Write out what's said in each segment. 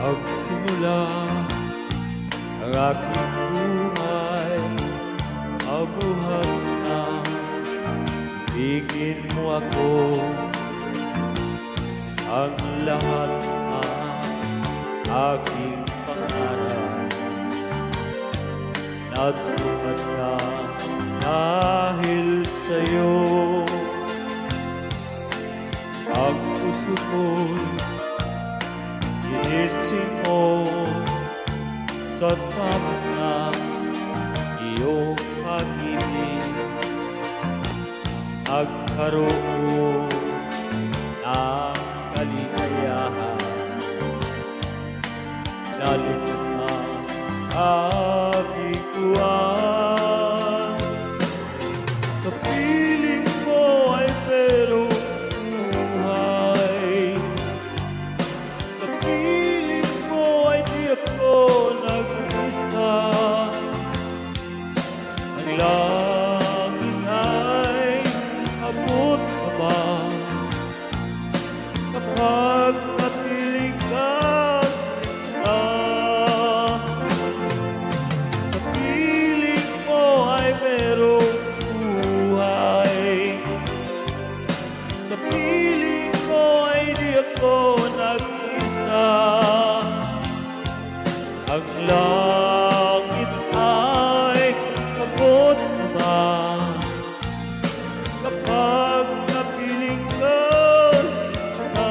Ang aking buhay Mabuhat na. Bigin mo ako Ang lahat na Aking pangarap. Natupad na Dahil sa'yo sa tapas ng iyong pag-ibig. Nagkaroon ng kaligayahan. Lalong ang Ang ay abot na ba? Kapag napiling ka na.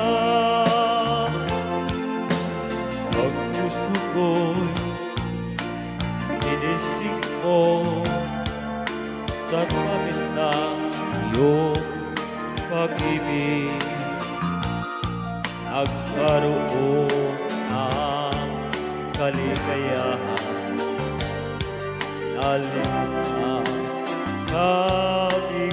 Ang puso ko'y inising mo sa tamis ng pag-ibig Nagkaroon kaligayahan Nalim ang kabiguan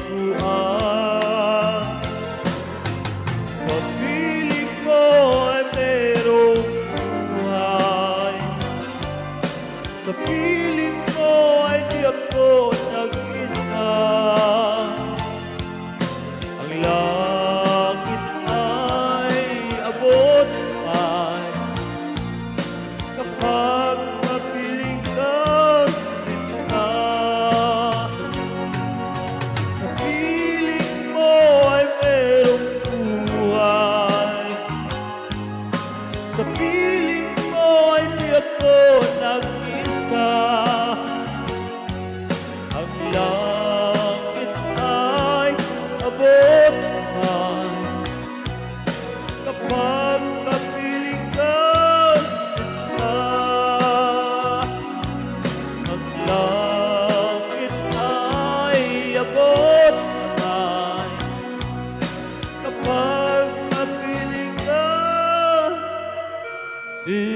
Sa piling ko ay merong buhay sa piling ko ay di ako nag-isa piling mo ay di ako nag-isa Ang langit napiling ka Silpa